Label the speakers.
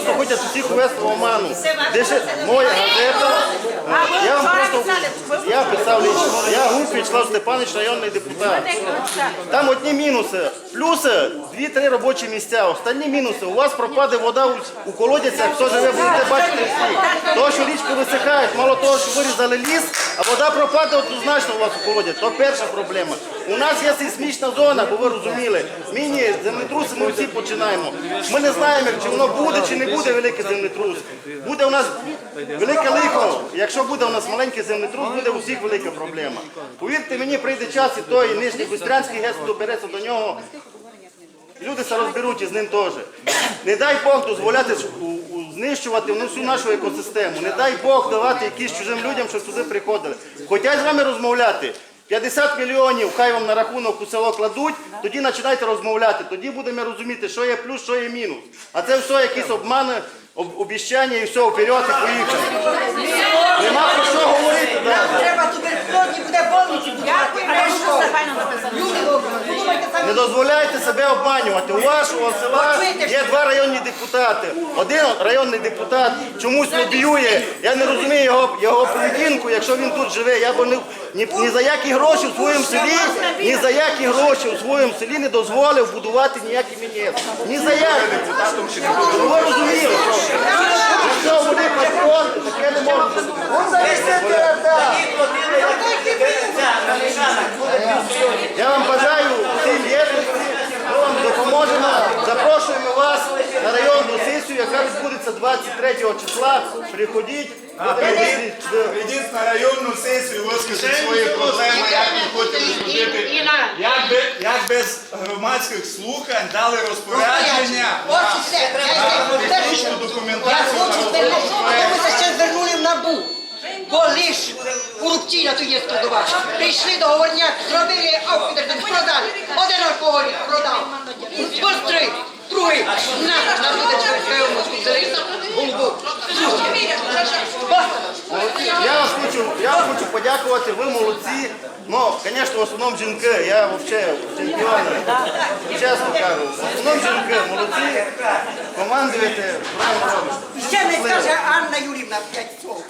Speaker 1: просто хочуть всіх ввести в оману. Деше моя газета. Я вам просто я писав лично. Я Гук Вячеслав Степанович, районний депутат. Там одні мінуси. Плюси дві-три робочі місця. Останні мінуси. У вас пропаде вода у, у колодязях, хто живе, будете бачити всі. То, що річки висихають, мало того, що вирізали ліс, а вода пропаде однозначно у вас у колодязях. То перша проблема. У нас є сейсмічна зона, бо ви розуміли. Міні землетруси ми всі починаємо. Ми не знаємо, чи воно буде чи не буде великий землетрус. Буде у нас велике лихо. Якщо буде у нас маленький землетрус, буде у всіх велика проблема. Повірте мені, прийде час і той нижній Бистрянський ГЕС добереться до нього. Люди се розберуть із ним теж. Не дай Бог дозволяти знищувати ну, всю нашу екосистему. Не дай Бог давати якісь чужим людям, щоб сюди приходили. Хочуть з вами розмовляти. 50 мільйонів, хай вам на рахунок у село кладуть, тоді починайте розмовляти. Тоді будемо розуміти, що є плюс, що є мінус. А це все якісь обмани, об- обіщання і все, вперед і поїхали.
Speaker 2: Не
Speaker 1: Не дозволяйте себе обманювати. У вашого села є два районні депутати. Один районний депутат чомусь лобіює. Я не розумію його, його поведінку, якщо він тут живе. Я б ні, ні, ні за які гроші в своєму селі, ні за які гроші в своєму селі не дозволив будувати ніякі мінет. Ні за які. Ви розуміли, що якщо вони патріоти, таке не можна. Я вам бажаю всім єдності, ми допоможемо. Запрошуємо вас на районну сесію, яка відбудеться 23 числа. Приходіть.
Speaker 3: Прийдіть на районну сесію, вискажіть свої проблеми, як ви хотіли зробити. Як, би, як без громадських слухань дали розпорядження на
Speaker 2: Я
Speaker 3: технічну
Speaker 2: Я
Speaker 3: документацію на
Speaker 2: хочу
Speaker 3: проекту.
Speaker 2: ми ще звернули в НАБУ. Бо лиш корупційна тут є складова. Прийшли договорняк, зробили аукціон, продали. Один алкоголь другий. На, на. Голубу.
Speaker 1: Я вас хочу, я вам хочу подякувати, ви молодці. Ну, звісно, в основному жінки, я взагалі чемпіон. Чесно кажу, в основному жінки, молодці. Командуєте, правильно робите.
Speaker 2: Ще не скаже Анна Юрівна п'ять слов.